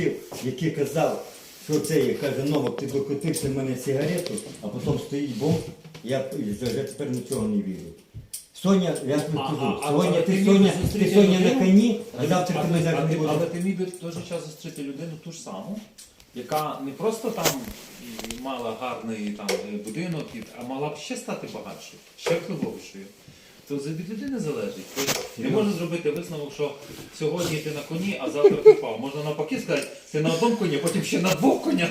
слів, який казав, що це є, каже, Новак, ти докотився в мене сигарету, а потім стоїть бомб, я вже тепер нічого не вірю. Соня, я тобі кажу, а- ти, ти Соня, ти зустріти Соня на людину? коні, а завтра ти мене а не ти- Але ти міг би в той же час зустріти людину ту ж саму, яка не просто там м, мала гарний там е, будинок, і- а мала б ще стати багатшою, ще впливовішою. То це від людини залежить. Тобто Не можна зробити висновок, що сьогодні ти на коні, а завтра ти впав. Можна навпаки сказати, ти на одному коні, потім ще на двох конях.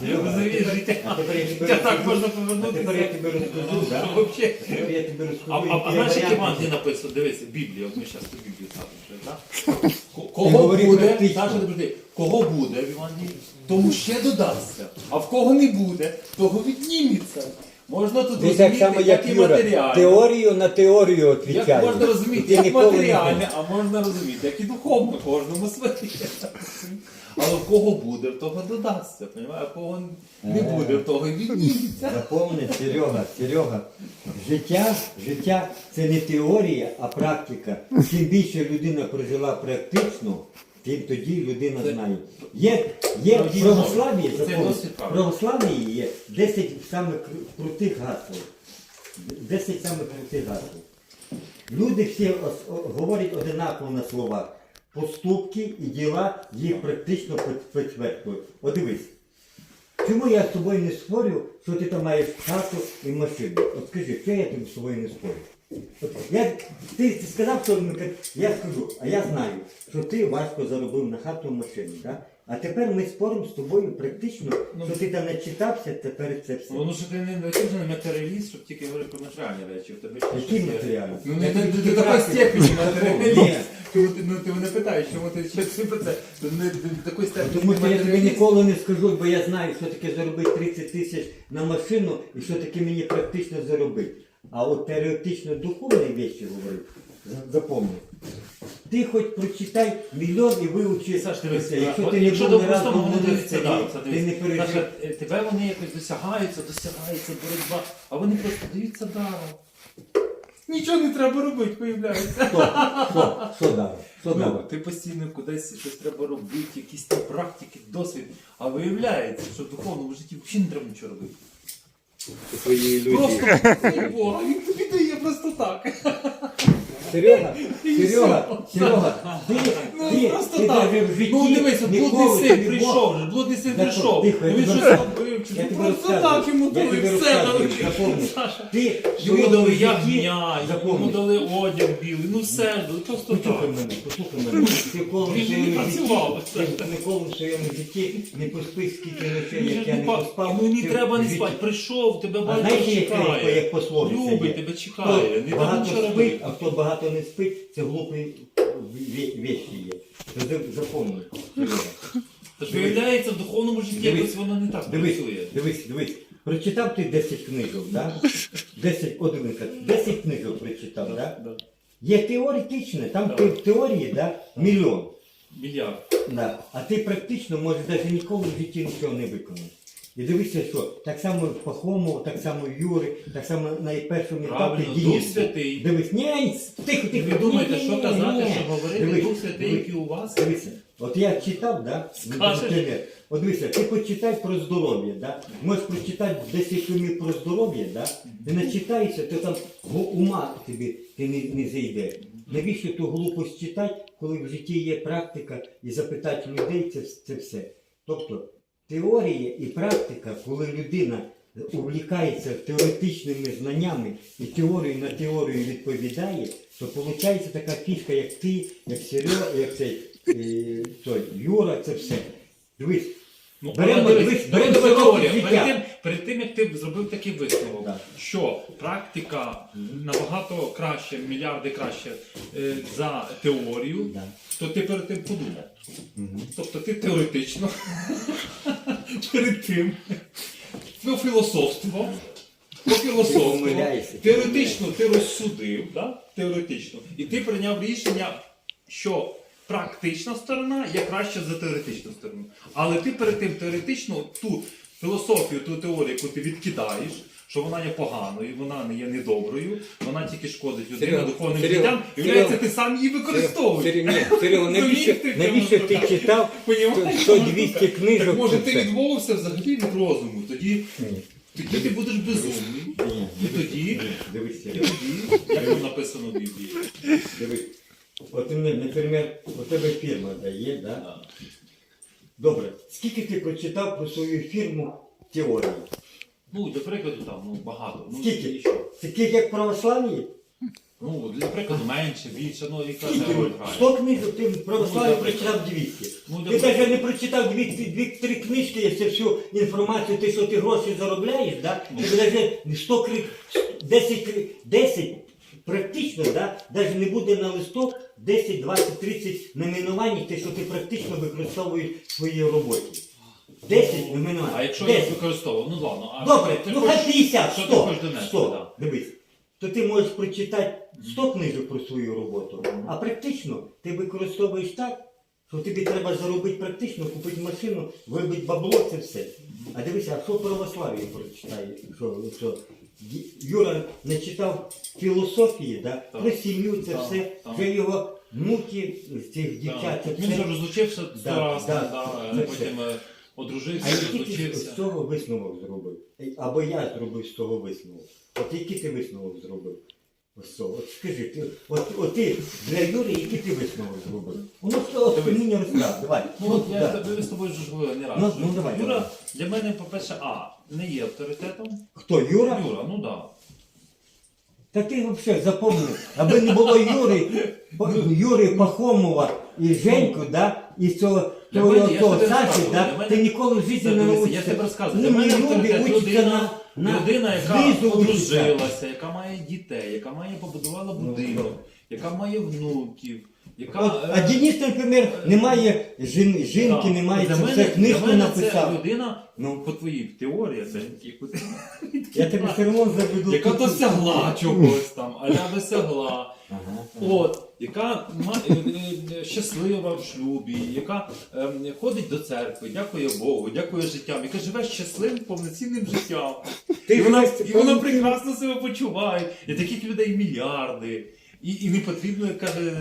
Розумієш, А життя. Життя так можна а тепер я розкажу, да? Тепер я А, розкажу. а, а знаєш, як варіанти. Написано, дивися, Біблія, от ми зараз тут Біблію ставимо, Ти Кого буде, ти кого в Євангелії, тому ще додасться. А в кого не буде, того відніметься. Можна тут Ти так розуміти, само, як і Юра, матеріальне. теорію на теорію Як можна розуміти, як матеріальне, а можна розуміти, як і духовно кожному своє. Але в кого буде, в того додасться, понімаєш? а кого не буде, в того і відніметься. Запомни, Серега, Серега, життя, життя це не теорія, а практика. Чим більше людина прожила практично, тим тоді людина Це- знає. Є, є в православ'ї, мови. Це запомни, досить в правда. православ'ї є 10 самих кру- крутих гасел. 10 самих крутих гасел. Люди всі ос- о- говорять одинаково на словах. Поступки і діла їх практично під- підтверджують. От дивись. Чому я з тобою не спорю, що ти там маєш хату і машину? От скажи, що я тобі з тобою не спорю? От я, ти, ти сказав, що я скажу, а я знаю, що ти важко заробив на хату машину. Да? А тепер ми споримо з тобою практично, Ну, що ти там начитався, тепер це все. Ну, що ти не ти вже матеріаліст, щоб тільки говорити про матеріальні речі. В тебе ще Які щось є. матеріальні? Ну, не ти тільки до степені матеріаліст. Чому ти ну, ти мене питаєш, чому ти ще ти про це? Ти не до такої степені Тому що я тобі матеріаліст. ніколи не скажу, бо я знаю, що таке заробити 30 тисяч на машину і що таке мені практично заробити. А от теоретично духовні речі говорю, за- запомни. Ти хоч прочитай мільйон і вивчи Саш, дивись, це. Якщо ти якщо до не раз простому в дивиться, да, ти не пережив. Е, тебе вони якось досягаються, досягаються боротьба, а вони просто даються даром. Нічого не треба робити, виявляється. Що? Ну, ти постійно кудись щось треба робити, якісь там практики, досвід. А виявляється, що в духовному житті взагалі не треба нічого робити. Свої ілюзії. Просто Бога, він тобі дає просто так. Серега, І Серега. Серега, ти, Ну ти, просто ти так. в житті Ну дивись, от ніколи блудний тобі син прийшов вже, блудний син Так, прийшов. тихо, Ну я він щось Я ну тобі просто розказую. так йому Я дали все розказую. дали. Запомни. Саша. Ти Йому своєму дали житті- ягня, йому Запомни. дали одяг білий, ну все ж дали, просто Послухай так. мене, послухай мене. Ти ніколи в Він не своєму житті, працював. ти ніколи в своєму житті не поспи скільки ночей, як я Ну, не поспав. Йому не Ти треба в не житті- спати, прийшов, тебе А знаєш, як, як, чекає. як пословиця Любить, тебе чекає, не треба багато нічого спить, робити. а хто багато не спить, це вещі є. Це за- Запомни. Тож виявляється, в духовному житті Дивись, якось воно не так Дивись, працює. дивись, дивись. Прочитав ти 10 книжок, да? 10, одинка, 10 книжок прочитав, да? Да. Є теоретичне, там ти в теорії, да, мільйон. Мільярд. Да. А ти практично можеш навіть ніколи в житті нічого не виконати. І дивися, що так само в Пахомова, так само в Юри, так само на першому етапі Правильно, Святий. Дивись, ні, тихо, тихо. Ви думаєте, ні, що ні, казати, ні. що говорити Дивись, Дух Святий, дивись. який у вас? Дивися, от я читав, да? Скажеш? наприклад, От дивися, ти почитай про здоров'я, да? Можеш прочитати 10 томів про здоров'я, да? Ти начитаєшся, то там го- ума тобі ти не, не зайде. Навіщо ту глупость читати, коли в житті є практика і запитати людей, це, це все. Тобто теорія і практика, коли людина увлікається теоретичними знаннями і теорію на теорію відповідає, то виходить така фішка, як ти, як Серега, як цей е, той, Юра, це все. Дивись, Ну, Беремо, але дивись, дивись, беремо. Перед тим, перед тим, як ти зробив такий висновок, Да. що практика набагато краще, мільярди краще е, за теорію, Да. то ти перед тим подумав. Тобто ти теоретично перед тим ну, філософствував, пофілософствував, помиляєшся. теоретично ти розсудив, да? теоретично, і ти прийняв рішення, що практична сторона є краще за теоретичну сторону. Але ти перед тим теоретично ту філософію, ту теорію, яку ти відкидаєш, що вона є поганою, вона не є недоброю, вона тільки шкодить людині духовним Серега, життям, і виявляється, ти сам її використовуєш. Серега, навіщо, навіщо ти читав Понімаєш? 100-200 книжок? Так може про ти це? відмовився взагалі від розуму, тоді, Ні. тоді ти будеш безумний. І тоді, Дивись, і я- тоді, як там написано в Біблії. дивись. От, наприклад, у тебе фірма дає, да? Добре, скільки ти прочитав про свою фірму теорії? Ну, для прикладу там, ну, багато. Ну, Скільки? і що? Таких як православні? Ну, для прикладу менше, більше, ну, яка це роль грає. 100 книжок ти православні Ну, прочитав 200. Ну, Ти навіть не прочитав дві-три книжки, якщо всю інформацію, ти що ти гроші заробляєш, да? ти навіть 100 кри... 10, кри- 10 практично, да? навіть не буде на листок 10, 20, 30 номінувань, те, що ти практично використовуєш в своїй роботі. 10 номінувань. А якщо я 10. використовував, ну ладно, а Добре, ти ну хочеш- хай 50, що ти 100, хочеш донести, 100, да. дивись. То ти можеш прочитати 100 книжок про свою роботу, а практично ти використовуєш так, що тобі треба заробити практично, купити машину, вибити бабло, це все. А дивися, а що православ'я прочитає? Що, що? Юра не читав філософії, да? Так. про сім'ю, це Так, все, так. вже його внуки з цих дівчат, Так. це Він все. вже розлучився Да, раз, да, да, це потім е, одружився, А який ти з розлучився. цього висновок зробив? Або я зробив з того висновок. От який ти висновок зробив? Ось цього. От скажи, ти, от, от ти для Юри, який ти висновок зробив? Ну, що, от Дивись. мені розказав, давай. Ну, от я да. з тобою- з тобою ж говорив не раз. Ну, ну, давай, Юра давай. для мене, по-перше, а, не є авторитетом. Хто, Юра? Юра, ну так. Та ти взагалі запомни, аби не було Юри, Па- Юри Пахомова і Женьку, да, і цього, Для того, мене, я того тобі Саші, розказую, да, для мене- ти ніколи в житті не Дивися, научишся. Я тебе розказую. Для Умні мене люди авторитет учаться людина, на, на людина, яка учаться. одружилася, яка має дітей, яка має побудувала Ну, будинок, ну. яка має внуків, яка. От, е, а Денис, наприклад, немає жін, жінки, так. немає, Для це мене- все книжку для мене написав. Це людина, Ну. по твоїй теорії, це ти- Я тебе все одно заведу. яка досягла чогось там, аля досягла. Ага. От, яка ма- е, е, щаслива в шлюбі, яка ем, ходить до церкви, дякує Богу, дякує життям, яка живе щасливим повноцінним життям. І, вона, і вона прекрасно себе почуває. І таких людей мільярди. І, і не потрібно, як каже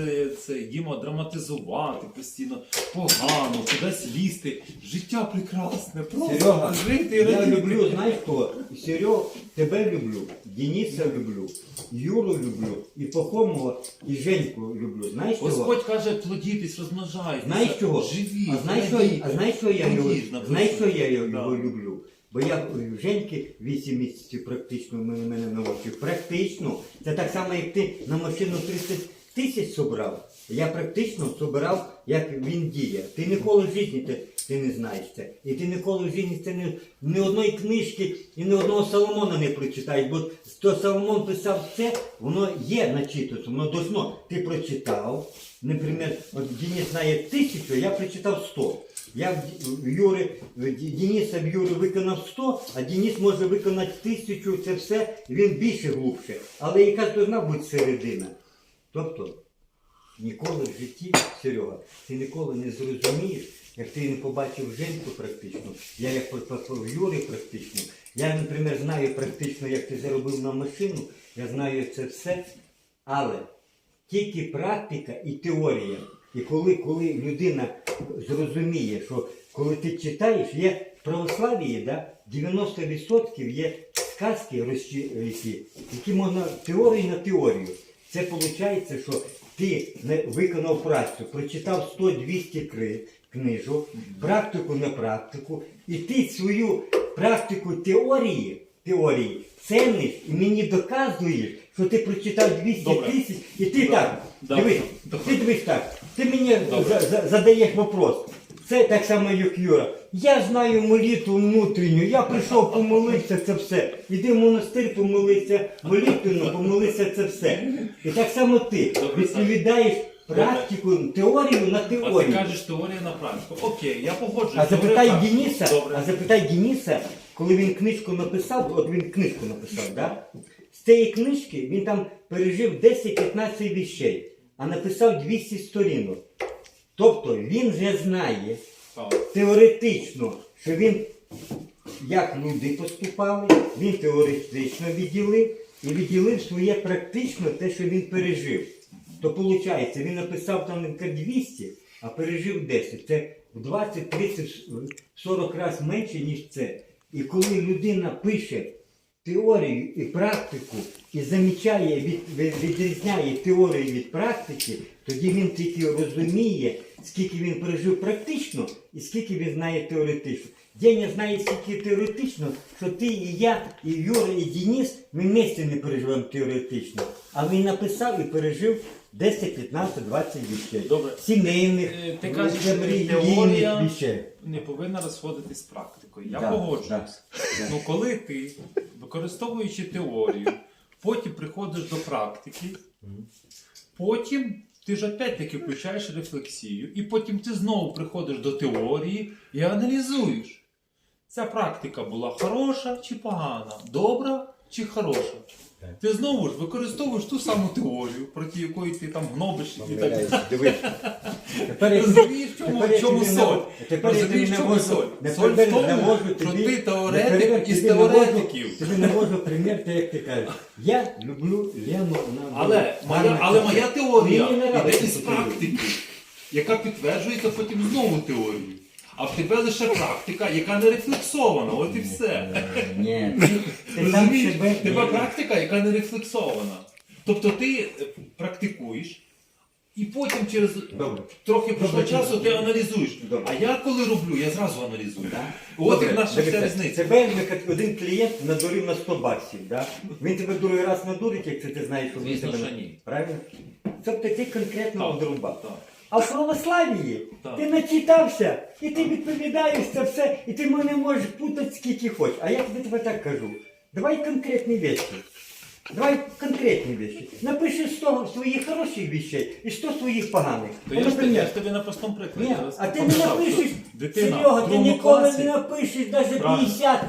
це Діма, драматизувати постійно, погано, кудись лізти. Життя прекрасне, просто Серега, жити і Я радіти. люблю, знаєш кого? Серег, тебе люблю, Дениса люблю, Юру люблю, і Пахомова, і Женьку люблю. Знаєш чого? Господь каже, плодітесь, розмножайтеся. Знаєш чого? Живіть, А знаєш, що, радійте. а знаєш, що я його, знаєш, що я його, Да. його люблю? Бо я в Женьки 8 місяців практично в мене, мене очі. Практично. Це так само, як ти на машину 30 тисяч собрав. Я практично собирав, як він діє. Ти ніколи в житті ти, не знаєш це. І ти ніколи в житті це ні одної книжки і ні одного Соломона не прочитаєш. Бо то Соломон писав це, воно є начитано, воно должно. Ти прочитав. Наприклад, от Денис знає тисячу, я прочитав 100. Я в Юри, Дениса в Юри виконав 100, а Денис може виконати тисячу, це все, він більше глубше. Але яка должна бути середина? Тобто, ніколи в житті, Серега, ти ніколи не зрозумієш, як ти не побачив Женьку практично, я як попав Юри практично. Я, наприклад, знаю практично, як ти заробив на машину, я знаю це все, але тільки практика і теорія. І коли, коли людина зрозуміє, що коли ти читаєш, є в православії, да, 90% є сказки, які можна теорію на теорію. Це виходить, що ти не виконав працю, прочитав 100-200 книжок, практику на практику, і ти свою практику теорії, теорії цінних і мені доказуєш, що ти прочитав 200 Добре. тисяч, і ти Добре. так, Добре. дивись, Добре. ти дивись так, ти мені за- за- задаєш вопрос. Це так само, як Юра. Я знаю молитву внутрішню, я прийшов помолитися, це все. Іди в монастир помолитися, молитвенно помолитися, це все. І так само ти відповідаєш практику, теорію на А ти теорію. кажеш теорія на практику. Окей, я погоджуюсь. А запитай так. Дениса, Добре. а запитай Дениса, коли він книжку написав, от він книжку написав, да? з цієї книжки він там пережив 10-15 віщей, а написав 200 сторінок. Тобто він вже знає теоретично, що він як люди поступали, він теоретично відділив і відділив своє практично те, що він пережив. То виходить, він написав там не 200, а пережив 10. Це в 20, 30, 40 разів менше, ніж це. І коли людина пише теорію і практику і замічає, від, від- відрізняє теорію від практики, тоді він тільки розуміє, скільки він пережив практично і скільки він знає теоретично. Деня знає стільки теоретично, що ти і я, і Юра, і Денис, ми вместе не переживемо теоретично. А він написав і пережив 10, 15, 20 вещей. Добре. Сімейних, Е, ти кажеш, що релігійних теорія- вещей. Не повинна розходитись з практикою. Я Да, погоджуюсь. да, да. Ну коли ти, використовуючи теорію, потім приходиш до практики, потім ти ж опять-таки включаєш рефлексію, і потім ти знову приходиш до теорії і аналізуєш. Ця практика була хороша чи погана, добра чи хороша. Ти знову ж використовуєш ту саму теорію, проти якої ти там гнобиш і так далі. Дивись. Тепер я- Розумієш, в чому, в чому соль? тепер я Розумієш, чому соль? не Соль в тепер тому, навожу що тобі- ти не теоретик із тобі теоретиків. Тобі навожу примір, те, як ти кажеш. Я люблю Лену на Але моя, але моя теорія Мені не йде із практики, яка підтверджується потім знову теорією. А в тебе лише практика, яка не рефлексована, от і все. Ні, ти, ти сам Розумієш? себе... Тебе практика, яка не рефлексована. Тобто ти е, практикуєш, і потім через Добре. трохи пройшло Добре. часу ти аналізуєш. Добре. А я коли роблю, я зразу аналізую. От Добре, і наша дивися, вся різниця. Тебе наприклад, один клієнт надурив на 100 баксів. Да? Він тебе другий раз надурить, якщо ти знаєш, що він Звісно, тебе... що ні. Правильно? Тобто ти конкретно Так, так. А в православії Так. ти начитався, і ти відповідаєш це все, і ти мене можеш путати скільки хочеш. А я тобі тебе так кажу. Давай конкретні речі. Давай конкретні речі. Напиши 100 своїх хороших вещей і 100 своїх поганих. То я ж тобі- я ж тобі на простому прикладі. ні, а ти не показав, напишеш, що дитина Серега, ти другому ніколи класі- не напишеш навіть Правильно. 50,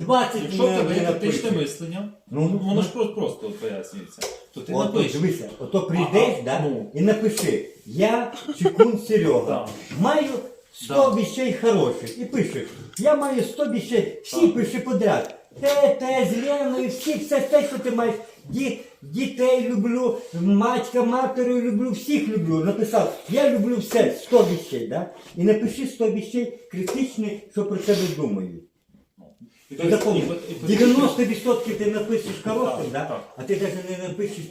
20 Якщо в не, тебе не є критичне напишеш. мислення, Ну, ну, воно ну. ж просто, просто от пояснюється, то ти От, от, напишеш. дивися, ото прийдеш, А, да, ну. і напиши, я Чекун Серега, маю 100 Да. вещей хороших. І пишеш, я маю 100 вещей, всі пиши подряд. Те, те, зрено, і всі, все те, що ти маєш. Ді, дітей люблю, матька, матерю люблю, всіх люблю. Написав, я люблю все, 100 вещей, да? І напиши 100 вещей критичні, що про тебе думають. І запомни, і- і- і- 90% ти напишеш коротким, да? а ти навіть не напишеш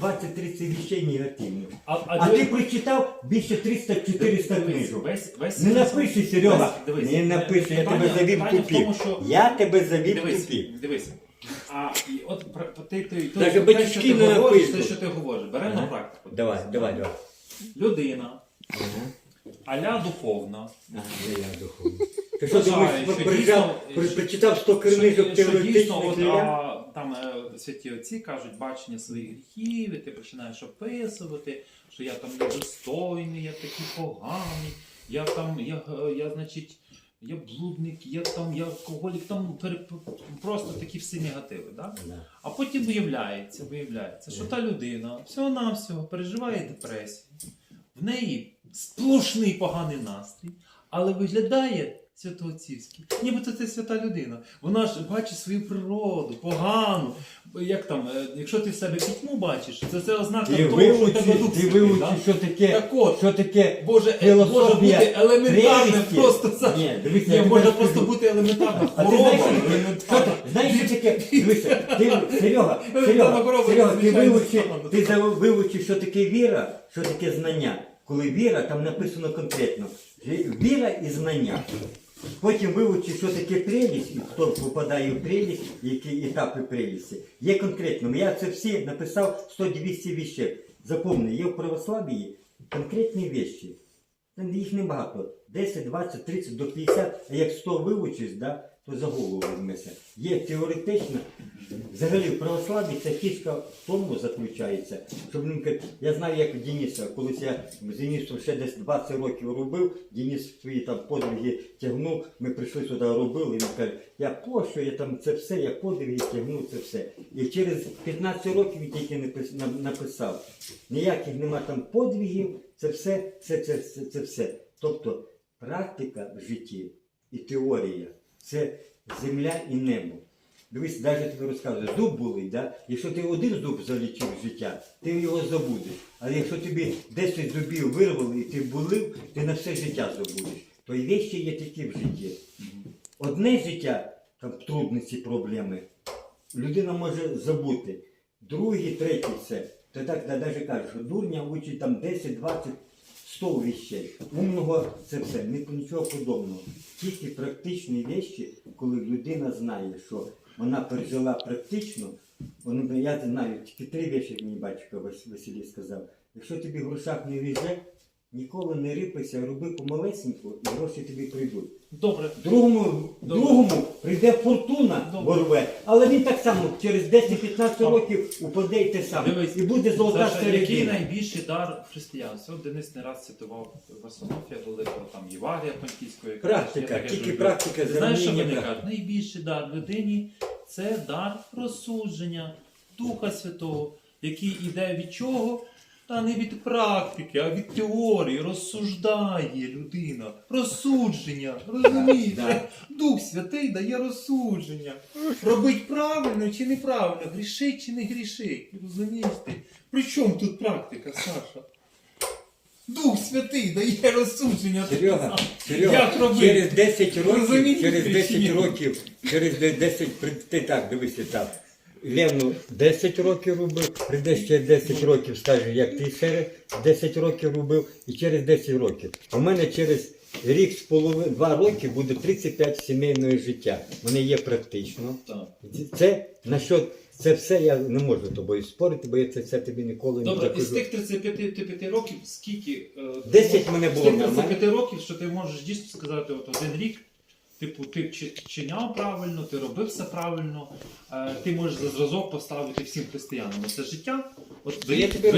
20-30 вещей негативних. А, а, А ти прочитав більше 300-400 дивись, книжок. Весь, весь Не напиши, Серега. дивись, Не напиши, я тебе завів що- Я тебе завів в Дивись, А і от ти, ти, ти, Даже те, що ти не говориш, те, що ти говориш, беремо на практику. Давай, давай, давай. Людина, Ага. аля духовна, Ага, я, я духовний. Ти що думаєш, прочитав 100 книжок теоретичних там е, святі отці кажуть бачення своїх гріхів, і ти починаєш описувати, що я там недостойний, я такий поганий, я там, я, е, я значить, я блудник, я там, я алкоголік, там пере- просто такі всі негативи. Да. А потім виявляється, виявляється, що та людина всього-навсього переживає депресію, в неї сплошний поганий настрій, але виглядає святоотцівський, нібито це свята людина. Вона ж бачить свою природу, погану. Як там, е, якщо ти в себе пітьму бачиш, це, це ознака Ти того, що в тебе дух ти святий, да? що таке, Так от, що таке Боже, е, може бути елементарне просто за- Ні, дивися, Ні, може просто бути елементарна хвороба. знаєш, що таке? Що? Дивися, ти, Серега, Серега, Серега, ти вивчи, ти за- що таке віра, що таке знання. Коли віра, там написано конкретно. Віра і знання. Потім вивчи, що таке прелість, хто попадає в прелість, які етапи прелісті. Є конкретно. Я це всі написав 100-200 віщів. Запомни, є в православії конкретні вещі. Їх небагато. 10, 20, 30 до 50, а як 100 вивчиш, да, то за голову візьмеся. Є теоретично, взагалі в православі ця фішка в тому заключається, щоб він я знаю, як Дениса, колись я з Денисом ще десь 20 років робив, Денис свої там подвиги тягнув, ми прийшли сюди, робили, він каже, я пощо, я там це все, я подвиги тягнув, це все. І через 15 років він тільки написав. Ніяких нема там подвигів, це все, це, це, це, це все. Тобто практика в житті і теорія це земля і небо. Дивись, навіть тобі розказую, зуб болить, да? якщо ти один зуб залічив з життя, ти його забудеш. А якщо тобі 10 зубів вирвали і ти болив, ти на все життя забудеш. То й вещі є такі в житті. Одне життя, там трудності, проблеми, людина може забути. Друге, третє це. То так навіть кажуть, що дурня учить там 10, 20, 100 вещей. Умного це все, ні- нічого подобного. Тільки практичні вещі, коли людина знає, що вона пережила практично, воно, я знаю, тільки три вещі мені батько Василій сказав. Якщо тобі в грошах не віже, ніколи не рипайся, роби помалесеньку, і гроші тобі прийдуть. Добре. Другому, Добре. другому прийде фортуна Добре. ворве, але він так само через 10-15 років упаде й те саме. Дивись, І буде золота Саша, який середина. найбільший дар християнства? От Денис не раз цитував Варсонофія великого там Єварія Понтійського. яка Практика, є таке тільки життя. практика, Ти знаєш, що вони кажуть? Найбільший дар людині це дар розсудження Духа Святого, який йде від чого? Та не від практики, а від теорії. Розсуждає людина. Розсудження. Розумієте? Дух Святий дає розсудження. Робить правильно чи неправильно, грішить чи не грішить. Розумієте? При чому тут практика, Саша? Дух Святий дає розсудження. Серега, Як робити? через 10 років, Розумієте, через чи 10 ні? років, через 10, при- ти так, дивися так. Левну 10 років робив, прийде ще 10 років, скаже, як ти ще 10 років робив, і через 10 років. У мене через рік з половиною, 2 роки буде 35 сімейного життя. Мене є практично. Це насчет, це все я не можу тобою спорити, бо я це все тобі ніколи Добре, не із докажу. тих 35 років, скільки. е, 10 мене з було тих 35 років, що ти можеш дійсно сказати, от один рік, типу, ти чи- чиняв правильно, ти робив все правильно, е, ти можеш за зразок поставити всім християнам. Це життя. От Я тобі